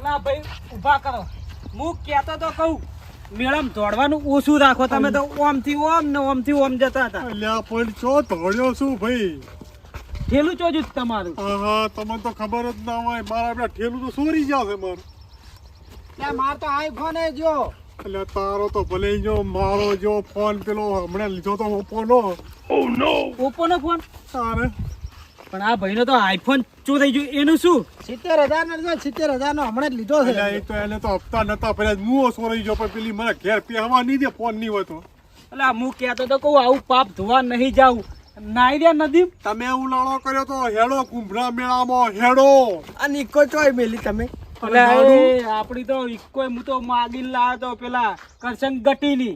અલા ભાઈ ઊભા કરો. હું કહેતો તો કહું મેડમ દોડવાનું ઓછું રાખો. તમે તો ઓમથી ઓમ ને ઓમથી ઓમ જતા હતા. અલ્યા પણ છો ધોડ્યો છું ભાઈ? ઠેલું ચોજુ તમારું. આહા તમને તો ખબર જ ના હોય મારા બેટા ઠેલું તો સોરી જશે માર. ત્યાં માર તો આઈફોન એ જો એટલે તારો તો ભલે જો મારો જો ફોન પેલો હમણાં લીધો તો ઓપ્પોનો ઓપ્પોનો ફોન? તારે? પણ આ ભાઈનો તો આઈફોન ચો થઈ ગયું એનું શું? સિત્તેર હજાર નો જો સિત્તેર હજાર નો હમણાં જ લીધો છે. એ તો એને તો હપ્તા નતા પેલા મુઓ સોરી ગયો પણ પેલી મને ઘેર પહેવા નહીં દે ફોન નહીં હોય તો. એટલે હું કહેતો તો કહું આવું પાપ ધોવા નહીં જાઉં. નાઈ દે નદી તમે ઉલાળો કર્યો તો હેડો કુંભરા મેળામાં હેડો. આ ઇકો ચોય મેલી તમે. આપડી તો કોઈ હું તો માગી લાવ્યો તો પેલા કરશન ગટીની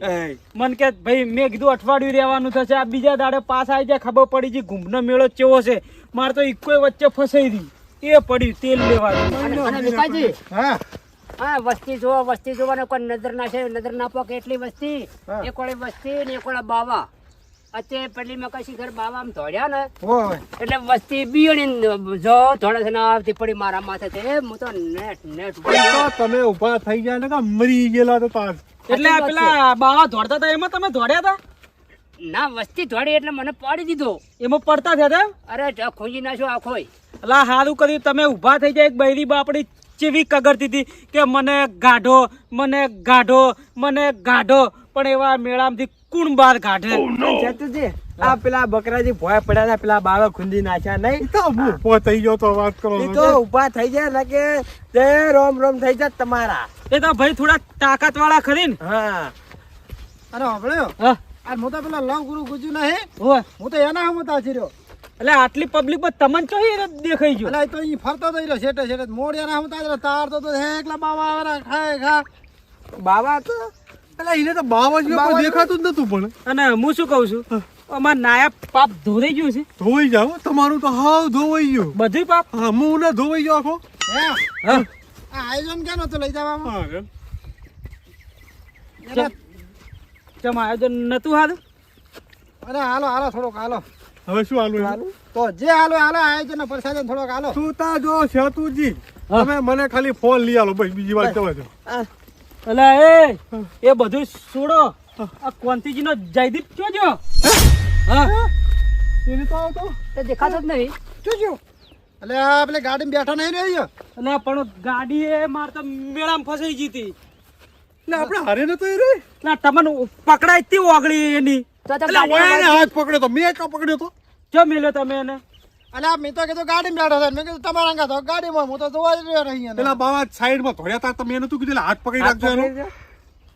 મન કે ભાઈ મેં કીધું અઠવાડિયું રહેવાનું થશે આ બીજા દાડે પાસ આવી જાય ખબર પડી છે ઘૂમનો મેળો ચેવો છે. મારે તો ઇકોય વચ્ચે ફસાઈ હતી એ પડ્યું તેલ લેવાનું. હા. હા વસ્તી જોવા વસ્તી જોવાનો કોઈ નજર ના છે નજર ના પોકે એટલી વસ્તી એક વાળી વસ્તી ને એક બાવા. અત્યારે પેલી માં કશી ઘર બાવા આમ ધોડ્યા ને એટલે વસ્તી બિયણી જો છે ને આવતી પડી મારા માથે તે હું તો નેટ નેટ તમે ઊભા થઈ ગયા ને મરી ગયેલા તો એટલે પેલા બાવા ધોડતા હતા એમાં તમે ધોડ્યા હતા? ના વસ્તી ધોડી એટલે મને પાડી દીધો. એમાં પડતા થયા હતા અરે ખોજી નાખ્યો આખોય એટલે સારું કર્યું તમે ઊભા થઈ જાય એક બૈરી બાપડી ચેવી કગરતી હતી કે મને ગાઢો મને ગાઢો મને ગાઢો. પણ એવા મેળામાંથી કુણ બાર કાઢે? જતુજી આ પેલા બકરાજી ભોય પડ્યા ને પેલા બાવા ખુંદી નાખ્યા નહીં. તો ઊભો થઈ ગયો તો વાત કરો તો. ઊભા થઈ જાય ને કે તે રોમ રોમ થઈ જાય તમારા. એ તો ભાઈ થોડા તાકાત વાળા ખરી ને. હા. અરે હમણાં હા. આ મોટા તો પેલા લવ ગુરુ ગુજુ હે હોય હું તો એના હમ તા રહ્યો. એટલે આટલી પબ્લિક પર તમને તો એ દેખાઈ ગયો. એટલે તો અહીં ફરતો તો રહ્યો શેઠે શેઠે મોડિયા ના હમ તાર તો તો હે એકલા બાવા આવરા ખાય ખા. બાવા તો એટલે એને તો બાવા દેખાતું જ નતું પણ. અને હું શું કહું છું? અમાર નાયબ પાપ ધોઈ ગયું છે. ધોવાઈ જાવ તમારું તો હાવ ધોવાઈ ગયું. બધું પાપ? હા હું ને ધોવાઈ ગયો આખો. હા આયોજન કેમ હતું લઈ જવામાં? ચમ આયોજન નતું હારું અરે હાલો હાલો થોડોક હાલો. હવે શું હાલું હાલો. તો જે હાલો હાલો આયોજન નો થોડોક હાલો. તું તા જો સેતુજી હા. તમે મને ખાલી ફોન લઈ આલો બસ બીજી વાત જવા એટલે એ એ બધું છોડો. આ કોંતીજી નો જયદીપ જો. હા. એને તો આવતો. તે દેખાતો જ નહીં. ક્યો જો અલે આ પેલે ગાડીમાં બેઠા નહીં રહ્યો અલે પણ ગાડી એ માર તો મેળામાં ફસાઈ જીતી ને આપણે હારે નતો એ રે ના તમને પકડાઈ તી ઓગળી એની. તો તો ઓયાને હાથ પકડ્યો તો મેં કા પકડ્યો તો? જો મેલ્યો તમે એને. આ મેં તો કીધું ગાડીમાં બેઠા મેં કીધું તમારા અંગા તો ગાડીમાં હું તો જોવા જ રહ્યો રહી પેલા બાવા સાઈડમાં ધોર્યા તા તમે એને તું કીધું હાથ પકડી રાખજો એનો.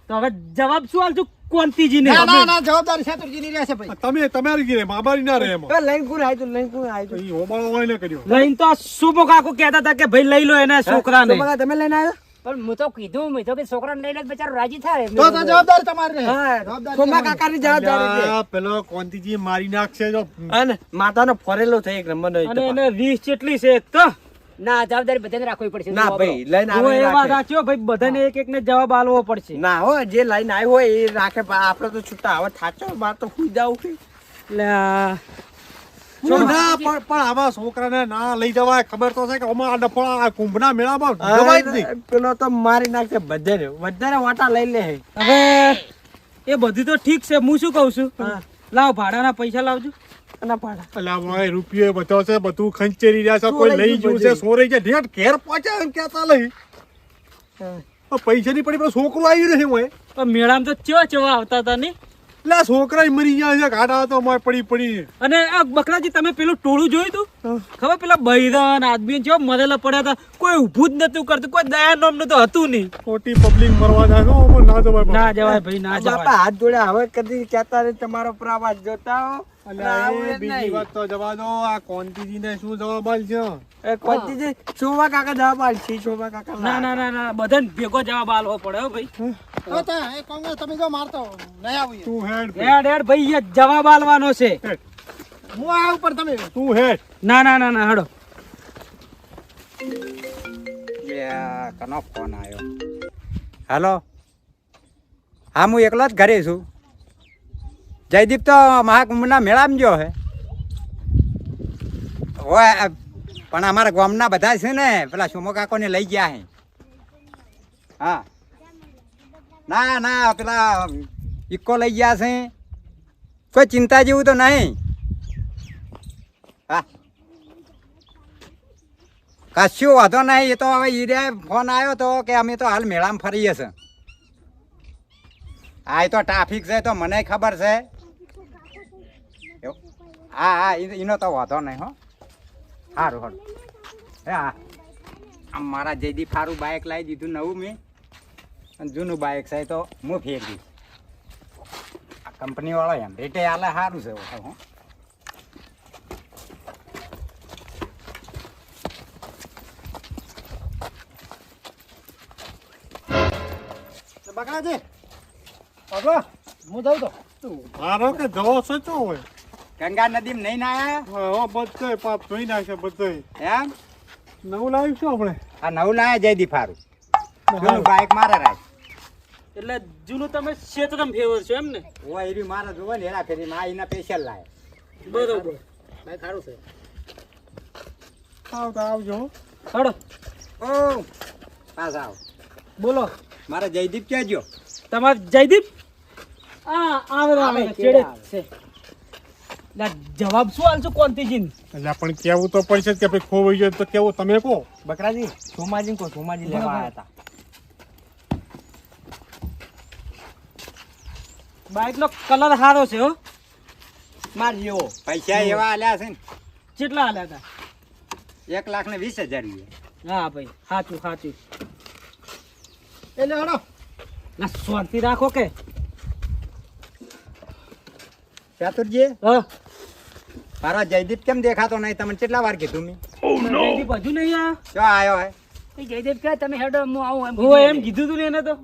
તો હવે જવાબ શું આલશું કોંતીજી ને ના ના જવાબદારી શેતુરજી ની રહેશે ભાઈ. તમે તમારી ગીરે માબારી ના રહે એમાં. લઈને કોણ આવ્યું લઈને કોણ આવ્યું ઈ હોબાળો હોય ને કર્યો. લઈને તો સુમો કાકુ કહેતા હતા કે ભાઈ લઈ લો એને છોકરાને. તમે લઈને આવ્યો? પણ હું તો કીધું મેં તો કે છોકરાને લઈને જ રાજી થાય. તો તો જવાબદારી તમારી. હા, જવાબદારી કાકાની જવાબદારી છે. પેલો કોંતીજી મારી નાખશે જો. અને માતાનો ફરેલો થઈ એક અને એને રીસ કેટલી છે એક તો. ના જવાબદારી બધાને રાખવી પડશે. ના ભાઈ લઈને આવે એ વાત સાચી ભાઈ બધાને એક એક ને જવાબ આલવો પડશે. ના હો જે લાઈન આવ્યો હોય એ રાખે આપડે આપણે તો છૂટા. હવે થાચો માર તો સુઈ જાવ એટલે ના પણ પણ આવા છોકરાને ના લઈ જવાય. ખબર તો છે કે આમાં આ ડફળા આ કુંભના મેળામાં જવાય જ નહીં. પેલો તો મારી નાખશે બધાને. બધાને વાટા લઈ લે હવે એ બધું તો ઠીક છે. હું શું કહું છું? લાવ ભાડાના પૈસા લાવજો. અને ભાડા. અલા ભાઈ રૂપિયો બધો છે. બધું ખંચેરી રહ્યા છે. કોઈ લઈ ગયું છે. સોરાઈ છે ઢેટ ઘેર પહોંચે એમ કહેતા લઈ પૈસા ની પડી પણ છોકરું આવ્યું નહીં હોય. પણ મેળામાં તો ચેવા ચેવા આવતા હતા ને? એટલે છોકરા મરી ગયા છે ઘાટા તો મોય પડી પડી અને આ બકરાજી તમે પેલું ટોળું જોયું તું? ખબર પેલા બૈરન આદમી જેવા મરેલા પડ્યા હતા. કોઈ ઊભું જ નતું કરતું કોઈ દયા નામનું તો હતું નહીં. ખોટી પબ્લિક મરવા જાય ના જવાય ના જવાય ભાઈ ના જવાય. હાથ જોડ્યા હવે કદી કહેતા તમારો પ્રવાસ જોતા હો. બીજી નહીં. વાત તો જવા દો આ કોંતીજી ને શું જવાબ આલશે એ કોંતીજી શોભા કાકા જવાબ આલશે શોભા કાકા ના ના. ના ના બધાને ભેગો જવાબ આલવો પડે હો ભાઈ. તો તો એ કોંગ્રેસ તમે જો મારતો નહીં આવું તું હેડ એડ એડ ભાઈ એ જવાબ આલવાનો છે. હું આ ઉપર તમે તું હેડ. ના ના ના ના હડો. કનો ફોન આવ્યો. હાલો? હા હું એકલો જ ઘરે છું. જયદીપ તો મહાકુંભના મેળામાં ગયો હે હોય પણ અમારા ગામના બધા છે ને, પેલા સુમો કાકોને લઈ ગયા હે હા. ના ના, પેલા ઇકો લઈ ગયા છે. કોઈ ચિંતા જેવું તો નહીં. હા. કશું વાંધો નહીં, એ તો હવે ઈરે ફોન આવ્યો તો કે અમે તો હાલ મેળામાં ફરીએ છીએ. હા એ તો ટ્રાફિક છે તો મને ખબર છે? હા હા એનો તો વાંધો નહીં હો. સારું સારું હે હા આમ મારા જયદીપ સારું બાઇક લાવી દીધું નવું મેં. અને જૂનું બાઇક છે તો હું ફેરવી આ કંપનીવાળો એમ. રેટે હાલે સારું છે હું. હો બકરાજી પગલો હું જાઉં તો. મારો કે જવો છે ચો હોય? ગંગા નદીમાં નહીં નાયા હા હો, બધે પાપ ધોઈ નાખે બધે એમ? નવું લાવ્યું શું આપણે? આ નવું લાયા જયદીપ ફારું જૂનું બાઇક મારે રાખ એટલે જૂનું તમે ક્ષેત્રમાં ફેવર છો એમ ને? ઓ એવી મારા જોવે ને હેરા ફેરી માં એના સ્પેશિયલ લાય. બરોબર. ભાઈ સારું છે. આવતા આવજો હડો ઓ પાછા આવ. બોલો. મારે જયદીપ કહેજો. તમારે જયદીપ? આ આવે આવે આવે, ચેડે છે. જવાબ શું આલશો કોંતીજીન એટલે પણ કેવું તો પડશે કે ભાઈ ખોવાઈ ગયો તો કેવું? તમે કહો. બકરાજી સોમાજી કહો સોમાજી લેવા આવ્યા હતા બાઇક નો કલર સારો છે હો. માર જેવો. પૈસા એવા આલ્યા છે ને. કેટલા આલ્યા હતા એક લાખ ને વીસ હજાર હા ભાઈ સાચું સાચું એટલે હડો ના શાંતિ રાખો કે. ચાતુરજી? હા. મારો જયદીપ કેમ દેખાતો નહીં? તમને કેટલા વાર કીધું મેં? જયદીપ હજુ નહીં આ જો આવ્યો હે? જયદીપ કે તમે હેડો હું આવું એમ હું એમ કીધું તું ને એને તો.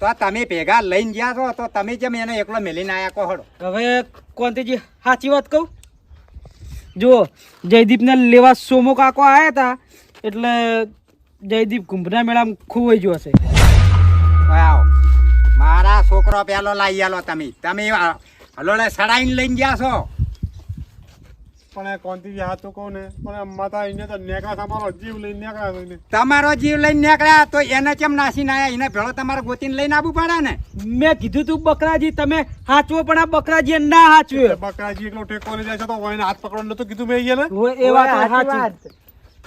તો તમે ભેગા લઈને ગયા છો તો તમે જેમ એને એકલો મેલીને આયા કહો હવે કોંતીજી સાચી વાત કહું? જુઓ જયદીપને લેવા સોમો કાકો આવ્યા હતા એટલે જયદીપ કુંભના મેળામાં ખોવાઈ ગયો હશે. મારા છોકરો પેલો લાવી આલો તમે. તમે હલોડે સડાઈને લઈને ગયા છો? પણ એ કોંતી હાથ કહું ને પણ માતા એને તો નેકળા તમારો જીવ લઈને નેકા થઈને તમારો જીવ લઈને નીકળ્યા તો એને કેમ નાસી ના એને ભેળો તમારે ગોતીને લઈને આવવું પડે ને? મેં કીધું તું બકરાજી તમે હાચવો પણ આ બકરાજી ના હાચવ્યો બકરાજી એકલો ટેકો લઈ જાય છે તો એને હાથ પકડો નતું કીધું મેં એને એ વાત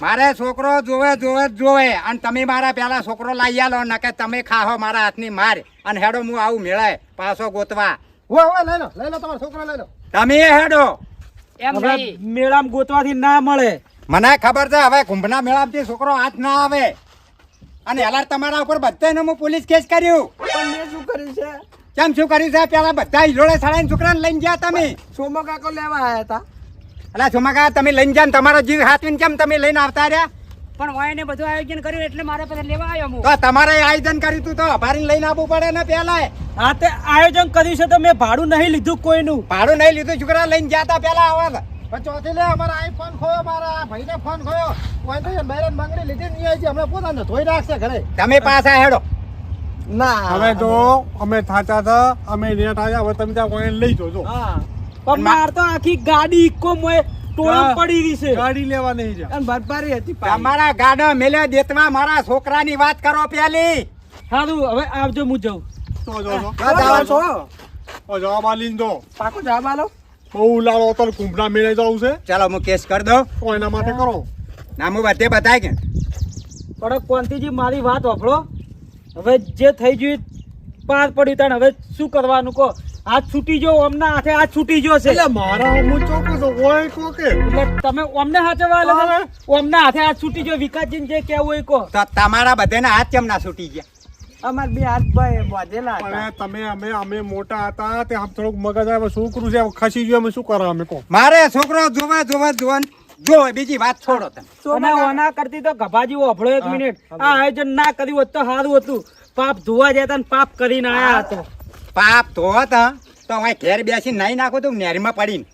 મારે છોકરો જોવે જોવે જોવે અને તમે મારા પેલા છોકરો લઈ આલો કે તમે ખાહો મારા હાથની માર અને હેડો હું આવું મેળાય પાછો ગોતવા. હો હો લઈ લો લઈ લો તમારો છોકરો લઈ લો. તમે હેડો. મેળામાં ગોતવાથી ના મળે. મને ખબર છે હવે કુંભના મેળામાંથી છોકરો હાથ ના આવે. અને એલાર તમારા ઉપર બધાને હું પોલીસ કેસ કર્યું. પણ મેં શું કર્યું છે? કેમ શું કર્યું છે? પેલા બધા હિલોડે સાડા છોકરાને લઈને ગયા તમે. સોમો કાકો લેવા આવ્યા હતા. અલા છુમકા તમે લઈને ગયા ને તમારો જીવ હાથવીને કેમ તમે લઈને આવતા રહ્યા? પણ વાયને બધું આયોજન કર્યું એટલે મારા પાસે લેવા આવ્યો હું. તો તમારે આયોજન કર્યું તું તો અભારીને લઈને આવવું પડે ને પેલા હા તે આયોજન કર્યું છે તો મેં ભાડું નહીં લીધું કોઈનું. ભાડું નહીં લીધું છોકરા લઈને ગયા હતા પેલા આવા પણ ચોથી લે અમારા આઈફોન ખોયો મારા ભાઈને ફોન ખોયો. કોઈ તો મેરેન બંગડી લીધી નહીં આવી અમે પોતાને ધોઈ રાખશે ઘરે. તમે પાછા હેડો. ના. હવે તો અમે થાચા હતા અમે ને આવ્યા હવે તમે ત્યાં કોઈ લઈ જોજો. હા. પણ માર તો આખી ગાડી ઇકો મોય ટોળમ હા. પડી રહી છે. ગાડી લેવા નહીં જા. અને ભરપારી હતી તમારા ગાડા મેલે દેતવા મારા છોકરાની વાત કરો પેલી. સારું હવે આવજો હું જાઉં. તો જો જો ક્યાં જાઓ છો? ઓ જવાબ આલીને જો પાકો જવાબ આલો બહુ લાવો તો કુંભના મેળે જવું છે. ચાલો હું કેસ કરી દઉં. તો એના માટે કરો. ના હું બધે બતાય કે. પણ કોંતીજી મારી વાત વાપરો. હવે જે થઈ ગયું પાર પડ્યું તાણ. હવે શું કરવાનું કહો? હાથ છૂટી જો અમના હાથે આજ છૂટી જો છે. એટલે મારા હું ચોખ્ખો છું ઓય કોકે એટલે તમે અમને હાથે. એટલે અમના હાથે આજ છૂટી જો વિકાસજીને જે કહેવું હોય કો તો તમારા બધાના હાથ કેમ ના છૂટી ગયા? અમાર બે હાથ ભાઈ બાંધેલા હતા. તમે અમે અમે મોટા હતા તે આમ થોડુંક મગજ આવે છોકરું છે ખસી ગયું અમે શું કરવા અમે કો મારે છોકરો જોવે જોવે જોવે જો બીજી વાત છોડો તમે. ઓના કરતી તો ગભાજી ઓભળો એક મિનિટ. આ આયોજન ના કર્યું હોત તો સારું હતું. પાપ ધોવા જતા પાપ કરીને આયા હતો. પાપ તો હતા તો હું ઘેર બેસી નાઈ નાખો તો નેરીમાં પડીને.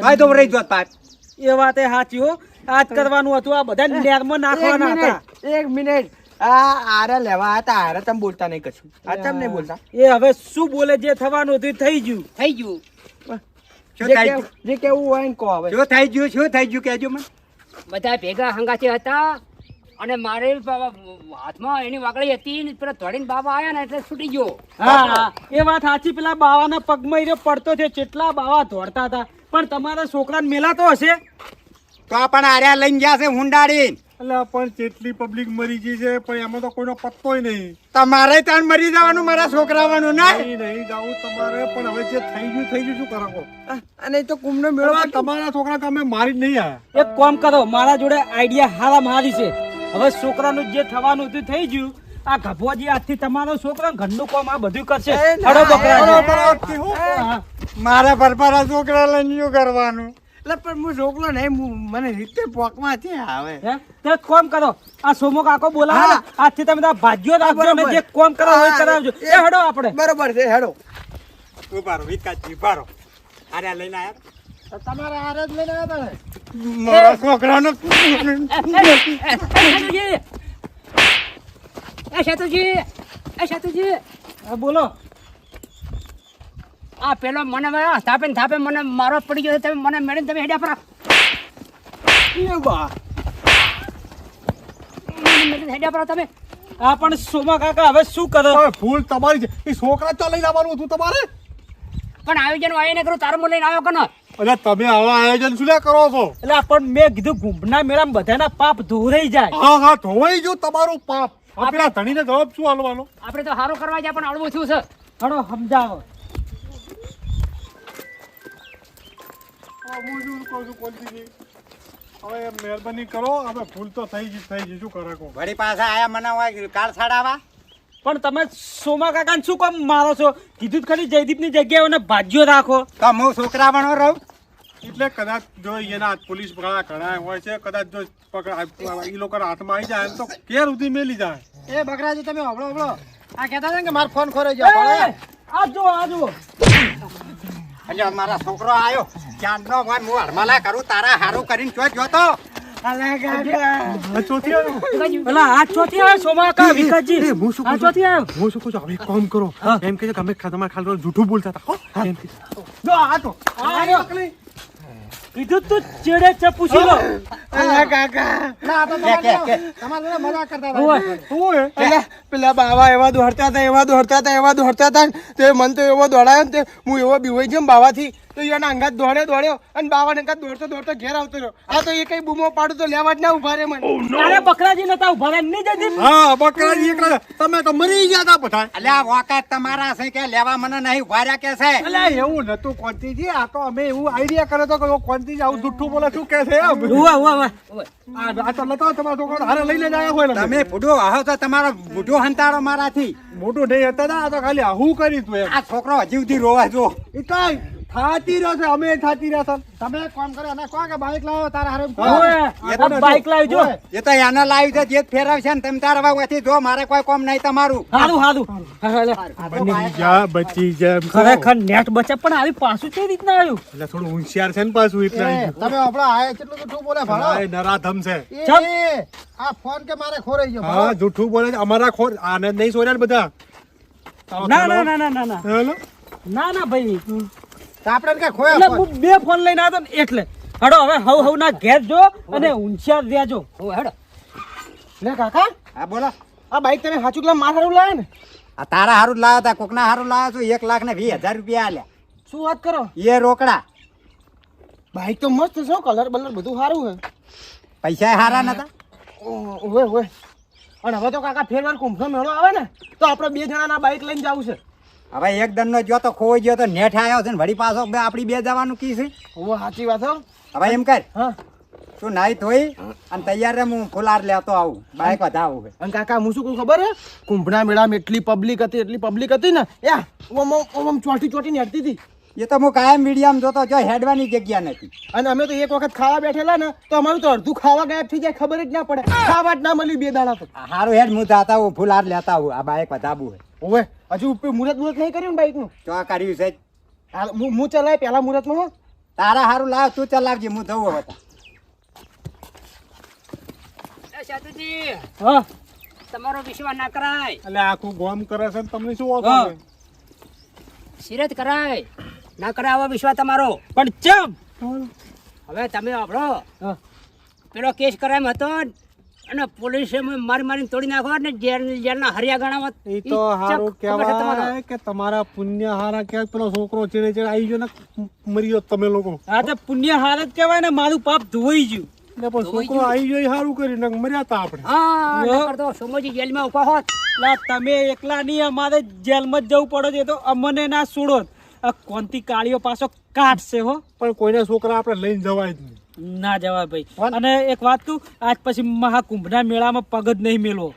ભાઈ તો રહી જોત પાપ એ વાત એ સાચી હો. આજ કરવાનું હતું આ બધા નેરમાં નાખવાના હતા. એક મિનિટ. આ આરે લેવા હતા આરે તમે બોલતા નહીં કશું. આ તમે નહીં બોલતા? એ હવે શું બોલે જે થવાનું હતું એ થઈ ગયું. થઈ ગયું. જે કેવું- જે હોય ને કહો હવે. શું થઈ ગયું શું થઈ ગયું કેજો મને. બધા ભેગા હંગાથી હતા અને મારે હાથમાં એની વાગડી હતી ને પેલા ધોડીને બાબા આયા ને એટલે છૂટી ગયો. હા એ વાત સાચી. પેલા બાવાના પગમાં એ પડતો છે. કેટલા બાવા દોડતા હતા. પણ તમારા છોકરાને મેલાતો હશે? તો પણ આર્યા લઈને ગયા છે હુંડાડી. એટલે પણ કેટલી પબ્લિક મરી ગઈ છે પણ એમાં તો કોઈનો પત્તોય નહીં. તમારે ત્યાં મરી જવાનું મારા છોકરાવાનું ના નહીં નહીં જાવું તમારે પણ હવે જે થઈ ગયું થઈ ગયું શું કરો અને તો કુંભનો મેળો તમારા છોકરા તમે મારી જ નહીં આવ્યા એક કામ કરો મારા જોડે આઈડિયા હારા મારી છે. હવે છોકરાનું જે થવાનું હતું થઈ ગયું આ ગભોજી આજથી તમારો છોકરો ઘરનું કામ આ બધું કરશે એ ના, હળો બકરાજી. બરાબર, આજથી હું? હા. મારા પરપારા છોકરા લઈને શું કરવાનું એટલે પણ હું છોકરો નહીં મને રીતે પોકમાં છે હે? તો કરો આ સોમો કાકો બોલાવો હા. આજથી તમે તારા ભાગ્યો રાખજો ને બરોબર. જે કોમ કરો હોય કરાવજો એ- હડો આપણે બરોબર છે હેડો ઊભા રહો વિકાસજી રહો લઈને આયા તમારે હારે લઈને આવ્યા હતા મારા છોકરાનો એ શેતુજી એ શેતુજી. બોલો. આ પેલો મને થાપે ને થાપે મને મારો પડી ગયો તમે મને મેળીને તમે હેડ્યા પરા. મને મેળીને હેડ્યા પરા તમે. આ પણ સોમા કાકા હવે શું કરો? હવે ભૂલ તમારી છે. એ છોકરા તો લઈને આવવાનું હતું તમારે? પણ આયોજન આવીને કરું તારું મને લઈને આવ્યો કે એટલે તમે આવા આયોજન શું કરો છો? એટલે પણ મેં કીધું ગુંભના મેળામાં બધાના પાપ ધોરાઈ જાય. હા હા ધોવાઈ ગયું તમારું પાપ. આ ધણીને જવાબ શું આલવાનો? આપણે તો સારું કરવા જાય પણ અળવું છું છે ઘણો સમજાવો. હા, હું કહું છું હવે એમ મહેરબાની કરો હવે ભૂલ તો થઈ ગઈ થઈ ગઈ શું કરે વળી પાછા આયા મને કાળ છાડાવા પણ તમે સોમા કાકાને શું કામ મારો છો? કીધું જ ખરી જયદીપની જગ્યાએ એને ભાજ્યો રાખો. તો હું છોકરા પણ રહું? એટલે કદાચ જો એના પોલીસ પકડા ઘણા હોય છે કદાચ જો પકડા એ લોકોના હાથમાં આવી જાય તો કેર સુધી મેલી જાય. એ બકરાજી તમે હબળો હબળો આ કહેતા હતા ને કે મારો ફોન ખોરે જો આ જો આ જો અલ્યા મારા છોકરો આવ્યો ચાંદનો ભાઈ હું હરમાલા કરું તારા હારું કરીને જો જોતો જૂઠું બોલતા હતા હો. એમ કે જો આ તો કીધું તું ચેડે છે પૂછી લો ના તો કે, કે, કે. તમારે જોડે કરતા ઓય. હતા શું હે પેલા પેલા બાવા એવા દોડતા હતા એવા દોડતા હતા એવા દોડતા હતા ને તે મન તો એવો દોડાયો ને તે હું એવો બીવાઈ જેમ બાવાથી. તો એના અંગાત દોડે દોડ્યો અને બાવાને અંગાત દોડતો દોડતો ઘેર આવતો રહ્યો. આ તો એ કઈ બૂમો પાડું તો લેવા જ ના ઊભા રે મને. અરે બકરાજી નતા ઊભા રહે નહીં જતી હા બકરાજી એકલા તમે તો મરી ગયા હતા બધા. એટલે આ વખત તમારા છે કે લેવા મને નહીં ઊભા રહ્યા કે છે? એટલે એવું નતું કોંતીજી આ તો અમે એવું આઈડિયા કર્યો તો કે કોંતીજી આવું જુઠ્ઠું બોલે શું કે છે? એમ ઉવા ઉવા ઉવા. આ તો નતો તમારા છોકરાને હારે લઈને જ આવ્યા હોય તમે બુઢો આવો તો તમારો બુઢો હંતાડો મારાથી. મોટું નહીં હતા ને, આ તો ખાલી હું કરી તું એમ. આ છોકરો હજી સુધી રોવા જો. એ કાંઈ થાતી રહ્યો છે અમે થાતી રહ્યા છે. તમે કામ કરો અને કોણ કે બાઈક લાવો તારા હારે બાઈક લાવજો એ તો એને લાવ્યું છે જે ફેરવશે ને તમે તારા જો મારે કોઈ કોમ નહીં તમારું. હારું હારું. બની જા બચી જા ખરેખર નેટ બચે પણ આવી પાછું કઈ રીતના આવ્યું? એટલે થોડું હોશિયાર છે ને પાછું એટલે તમે હબળો આયા કેટલું જૂઠું બોલે ભાડો. નરાધમ છે. આ ફોન કે મારે ખોરાઈ ગયો હા. જૂઠું બોલે છે. અમારા ખોર આનંદ નહીં સોર્યા ને બધા. ના ના ના ના ના ના. હેલો? ના ના ભાઈ. આપણે કે ખોયા એટલે બે ફોન લઈને આવ્યો ને એટલે. હડો હવે હવ હવ ના ઘેર જો અને હોશિયાર રહેજો ઓ હેડો. લે કાકા. હા બોલો. આ બાઈક તમે સાચું કલા માર હારું લાવે ને? આ તારા હારું જ લાવ્યા હતા કોકના હારું લાવ્યા છો? એક લાખ ને વીસ હજાર રૂપિયા આલ્યા. શું વાત કરો? એ રોકડા. બાઈક તો મસ્ત છે કલર બલર બધું સારું છે. પૈસા હારા નતા? ઓવે ઓવે અને હવે તો કાકા ફેરવાર કુંભનો મેળો આવે ને તો આપણે બે જણાના બાઈક લઈને જવું છે. હવે એક દંડ નો જો તો ખોઈ ગયો તો નેઠ આવ્યો છે ને વળી પાછો બે આપડી બે જવાનું કી છે? ઓ સાચી વાત હો. હવે એમ કર. શું તું નાઈ ધોઈ અને તૈયાર રે હું ફુલાર લેતો આવું. બાઈક વધાવું છે અને કાકા હું શું કહું ખબર હે? કુંભના મેળામાં એટલી પબ્લિક હતી એટલી પબ્લિક હતી ને. યા ઓમ ઓમ ચોટી ચોટી નેડતી હતી. એ તો હું કાયમ મીડિયમ જોતો જો હેડવાની જગ્યા નથી. અને અમે તો એક વખત ખાવા બેઠેલા ને તો અમારું તો અડધું ખાવા ગાયબ થઈ જાય ખબર જ ના પડે. ખાવા જ ના મળ્યું બે દાડા તો. હારું હેડ હું જાતા હું ફુલાર લેતા આવું આ બાઈક વધાવું હોય હજુ ઉપર મુહૂર્ત મુહૂર્ત નહીં કર્યું ને બાઈકનું? તો આ કર્યું છે હું હું ચલાય પહેલા મુહૂર્તમાં તારા હારું લાવ તું ચલાવજે હું જવું હવે તો. હા? તમારો વિશ્વાસ ના કરાય. એટલે આખું ગોમ કરે છે ને તમને શું હા. સિરત કરાય. ના કરાય આવો વિશ્વાસ તમારો. પણ ચમ! હવે તમે આપણો હા. પેલો કેસ કરાય હતો અને પોલીસે મારી મારીને તોડી નાખો ને જેલ જેલના હરિયા ગણાવત એ તો હારું? કહેવાય કે તમારા પુણ્ય હારા કે પેલો છોકરો ચેડે ચેડે આવી ગયો ને મરી ગયો તમે લોકો. આ તો પુણ્ય હાર જ કહેવાય ને મારું પાપ ધોઈ ગયું. ને પણ છોકરો આવી ગયો સારું કર્યું ને મર્યા તા આપણે. હા તો સોમોજી જેલમાં ઊભા હોત. લા તમે એકલા નહીં અમારે જેલમાં જ જવું પડે છે તો અમને ના છોડો આ કોનથી કાળીઓ પાછો કાઢશે હો. પણ કોઈના છોકરા આપણે લઈને જવાય જ નહીં. ના જવાય ભાઈ. અને એક વાત કહું આજ પછી મહાકુંભના મેળામાં પગ જ નહીં મેળવો.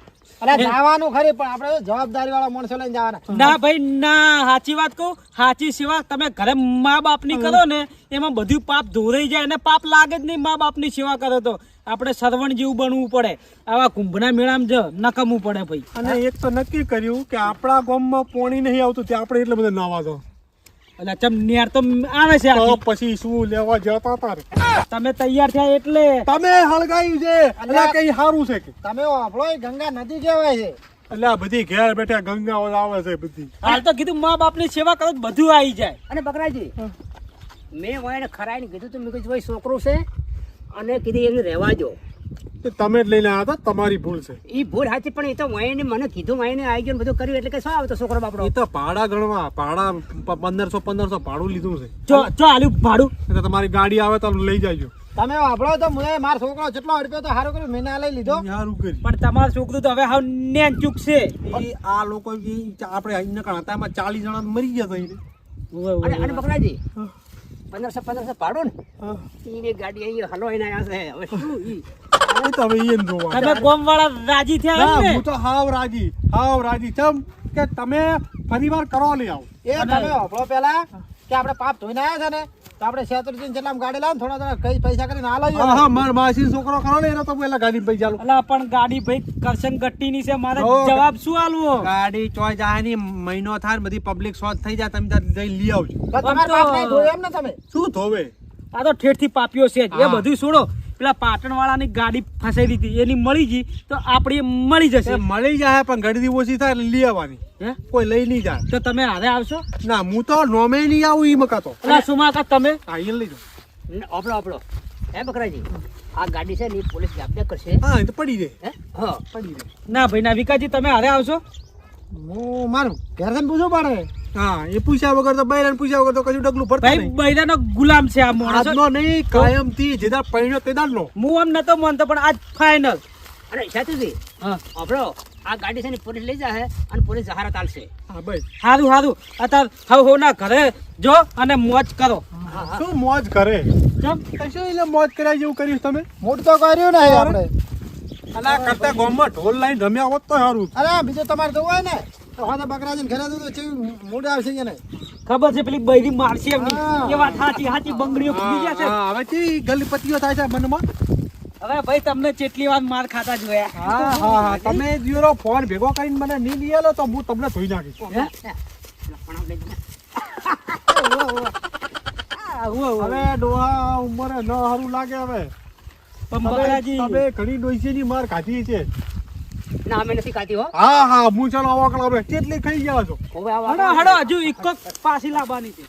અરે જવાનું ખરી પણ આપણે જવાબદારી વાળા માણસો લઈને જવાના. ના ભાઈ ના સાચી વાત કહું સાચી સેવા તમે ઘરે મા બાપની કરો ને એમાં બધું પાપ ધોરાઈ જાય અને પાપ લાગે જ નહીં મા બાપની સેવા કરો તો. આપણે સરવણ જેવું બનવું પડે આવા કુંભના મેળામાં જ નકમવું પડે ભાઈ. અને એક તો નક્કી કર્યું કે આપણા ગામમાં પોણી નહીં આવતું ત્યાં આપણે એટલે બધા નાવા દો એટલે ચમ નેર તો આવે છે તો પછી શું લેવા જતા તાર? તમે તૈયાર થયા એટલે. તમે હળગાયું છે. એટલે કઈ સારું છે કે? તમે આપણો ગંગા નદી કહેવાય છે. એટલે બધી ઘેર બેઠા ગંગાઓ આવે છે બધી. હાલ તો કીધું મા બાપની સેવા કરો બધું આવી જાય. અને બકરાજી મેં એને ખરાઈને કીધું તું મેં કીધું ભાઈ છોકરો છે. અને કીધું એને રહેવા દો એ તમે જ લઈને આવ્યા હતા? તમારી ભૂલ છે. એ ભૂલ સાચી પણ એ તો વાયને મને કીધું વાયને આવી ગયો ને બધું કર્યું એટલે કે શું આવતો છોકરો બાપડો? એ તો ભાડા ગણવા ભાડા પ- પંદરસો પંદરસો ભાડું લીધું છે. જો જો આલ્યું ભાડું. એટલે તમારી ગાડી આવે તો લઈ જાયજો તમે વાપરો તો મને મારો છોકરો જેટલો અડપ્યો તો સારું કર્યું મેં લઈ લીધો. સારું કર્યું. પણ તમારું છોકરું તો હવે હાવ નેન ચૂક છે. આ લોકો આપણે અહીં હતા એમાં ચાલીસ જણા મરી ગયા હતા. અને અને બકરાજી પંદરસો પંદરસો ભાડું ને? એ ગાડી અહીં હલવાઈને આવ્યા છે. હવે શું ઈ? એ તો એમ જોવા તમે ગોમ વાળા રાજી થયા ના હું તો હાવ રાજી હાવ રાજી. ચમ કે તમે ફરીવાર કરવા લઈ આવો. એ તમે વાપરો પેલા કે આપણે પાપ ધોઈને આવ્યા છે ને તો આપણે શેત્રુંજી જેટલા ગાડી લાવ થોડા થોડા કઈ પૈસા કરીને આ લઈએ હા હા માર માસી છોકરો કરો ને એનો તો પેલા ગાડી પૈસા લો અલા પણ ગાડી ભાઈ કરશન ગટ્ટીની છે મારે જવાબ શું આલવો? ગાડી ચોય જાય ની મહિનો થાય બધી પબ્લિક શોધ થઈ જાય તમે ત્યાં જઈ લઈ આવજો. તમારે નહીં એમ ને તમે? શું ધોવે? આ તો ઠેઠથી પાપ્યો છે એ બધું છોડો. પેલા પાટણ વાળાની ગાડી ફસાઈ દીધી. એની મળી ગઈ તો આપણી મળી જશે. મળી જાય પણ ગડદી ઓછી થાય એટલે લઈ આવવાની. હે? કોઈ લઈ નહીં જાય. તો તમે હારે આવશો? ના હું તો નોમે નહીં આવું ઈ મકાતો અલા સુમાકા તમે? હા એ લઈ જાઓ. આપડો આપડો. હે બકરાજી? આ ગાડી છે ને પોલીસ જવાબદાર કરશે. હા એ તો પડી જાય. હે? હા. પડી જાય. ના ભાઈ ના વિકાજી તમે હારે આવશો? હું મારું ઘેર પૂછો પડે હા એ પૂછ્યા વગર તો બૈરાને પૂછ્યા વગર તો કશું ડગલું ભરતા ભાઈ બૈરાનો ગુલામ છે આ માણસ. આજનો નહીં કાયમ જેદાર પૈણ્યો તેદાર હું આમ નતો માનતો પણ આજ ફાઇનલ અને સાચુજી હા. આપણો આ ગાડી છે ને પોલીસ લઈ જાય અને પોલીસ જહારત આલશે હા ભાઈ. સારું સારું અત્યારે હવ હવ ના ઘરે જો અને મોજ કરો. શું મોજ કરે? ચમ. કશું એટલે મોજ કર્યા જેવું કર્યું તમે? મોટ તો કર્યું ને આપણે. અલા કરતા ગામમાં ઢોલ લાઈન રમ્યા હોત તો સારું. અરે બીજું તમારે જોવું હોય ને. હા તો બકરાજીને ઘરે તો ચેવી મૂડ આવશે ને. ખબર છે પેલી બૈરી મારશે એમની. એ વાત સાચી સાચી બંગડીઓ ફૂટી ગયા હવે ચી ગલીપતિઓ થાય છે મનમાં? હવે ભાઈ તમને ચેટલી વાર માર ખાતા જોયા. હા હા હા. તમે જીરો ફોન ભેગો કરીને મને નહીં લઈ તો હું તમને ધોઈ નાખીશ. ને. હવે ડોહા ઉંમરે ન સારું લાગે હવે. તમે ઘણી ઘણી ડોસીની માર ખાધી છે. ના અમે નથી ખાતી હો. હા હા હું ચાલો આવા હવે કેટલી ખાઈ ગયા છો? હડો હડો હજુ એક પાછી લાવવાની છે.